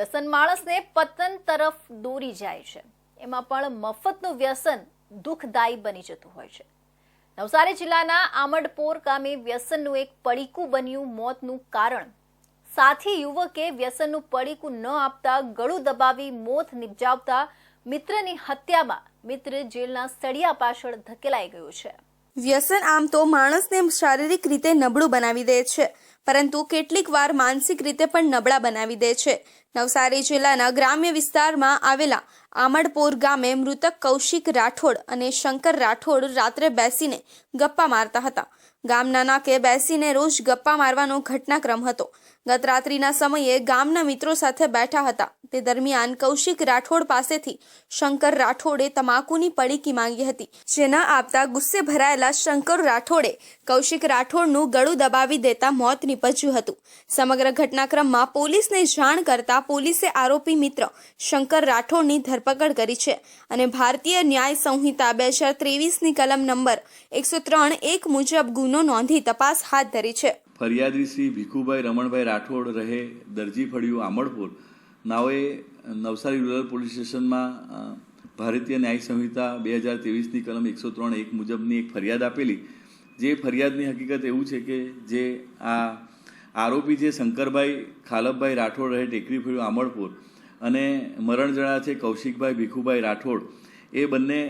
વ્યસન માણસને પતન તરફ દોરી જાય છે. એમાં પણ મફતનું વ્યસન દુઃખદાયી બની જતું હોય છે. નવસારી જિલ્લાના આમડપોર ગામે વ્યસનનું એક પડીકું બન્યું મોતનું કારણ. સાથી યુવકે વ્યસનનું પડીકું ન આપતા ગળું દબાવી મોત નિપજાવતા મિત્રની હત્યામાં મિત્ર જેલના સળિયા પાછળ ધકેલાઈ ગયો છે. વ્યસન આમ તો માણસને શારીરિક રીતે નબળું બનાવી દે છે. પરંતુ કેટલીક વાર માનસિક રીતે પણ નબળા બનાવી દે છે. નવસારી જિલ્લાના ગ્રામ્ય વિસ્તારમાં આવેલા આમડપોર ગામે મૃતક કૌશિક રાઠોડ અને શંકર રાઠોડ રાત્રે બેસીને ગપ્પા મારતા હતા. ગામના નાકે બેસીને રોજ ગપ્પા મારવાનો ઘટનાક્રમ હતો. ગત રાત્રિના સમયે ગામના મિત્રો સાથે બેઠા હતા. તે દરમિયાન કૌશિક રાઠોડ પાસેથી શંકર રાઠોડે તમાકુની પડીકી માંગી હતી, જેના આપતા ગુસ્સે ભરાયેલા શંકર રાઠોડે કૌશિક રાઠોડનું ગળું દબાવી દેતા મોત નીપજ્યું હતું. સમગ્ર ઘટનાક્રમમાં પોલીસને જાણ કરતા પોલીસે આરોપી મિત્ર શંકર રાઠોડની ધરપકડ કરી છે અને ભારતીય ન્યાય સંહિતા બે હજાર ત્રેવીસની કલમ નંબર એકસો ત્રણ એક મુજબ ગુનો નોંધી તપાસ હાથ ધરી છે. ફરિયાદી શ્રી ભીખુભાઈ રમણભાઈ રાઠોડ રહે દરજી ફળિયું આમળપુર નાઓએ નવસારી રૂરલ પોલીસ સ્ટેશનમાં ભારતીય ન્યાય સંહિતા બે હજાર ત્રેવીસની કલમ એકસો ત્રણ એક મુજબની એક ફરિયાદ આપેલી. જે ફરિયાદની હકીકત એવું છે કે જે આ આરોપી જે શંકરભાઈ ખાલપભાઈ રાઠોડ રહે, ટેકરી ફેર્યું આમળપુર અને મરણ જણા છે કૌશિકભાઈ ભીખુભાઈ રાઠોડ. એ બંને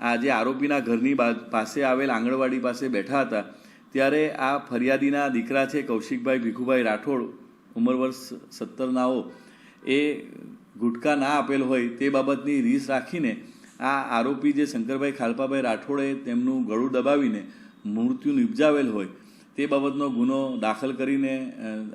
આ જે આરોપીના ઘરની પાસે આવેલ આંગણવાડી પાસે બેઠા હતા. ત્યારે આ ફરિયાદીના દીકરા છે કૌશિકભાઈ ભીખુભાઈ રાઠોડ, ઉંમર વર્ષ સત્તરનાઓ એ ગુટકા ના આપેલ હોય તે બાબતની રીસ રાખીને આ આરોપી જે શંકરભાઈ ખાલપાભાઈ રાઠોડે તેમનું ગળું દબાવીને મૃત્યુ નિપજાવેલ હોય તે બાબતનો ગુનો દાખલ કરીને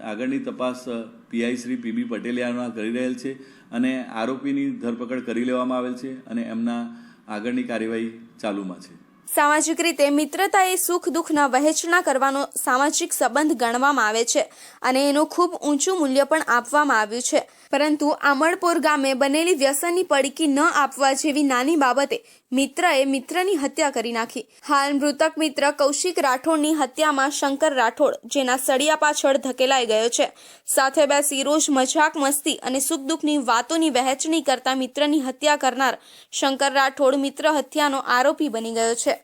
આગળની તપાસ પીઆઈ શ્રી પીબી પટેલિયાના કરી રહેલ છે અને આરોપીની ધરપકડ કરી લેવામાં આવેલ છે અને એમના આગળની કાર્યવાહી ચાલુમાં છે. સામાજિક રીતે મિત્રતા એ સુખ દુઃખના વહેંચણા કરવાનો સામાજિક સંબંધ ગણવામાં આવે છે અને એનું ખૂબ ઊંચું મૂલ્ય પણ આપવામાં આવ્યું છે. પરંતુ આમળપોર ગામે બનેલી વ્યસનની પડકી ન આપવા જેવી નાની બાબતે મિત્રએ મિત્રની હત્યા કરી નાખી. હાલ મૃતક મિત્ર કૌશિક રાઠોડની હત્યામાં શંકર રાઠોડ, જેના સળિયા પાછળ ધકેલાઈ ગયો છે. સાથે બેસી રોજ મજાક મસ્તી અને સુખ દુઃખની વાતોની વહેંચણી કરતા મિત્રની હત્યા કરનાર શંકર રાઠોડ મિત્ર હત્યાનો આરોપી બની ગયો છે.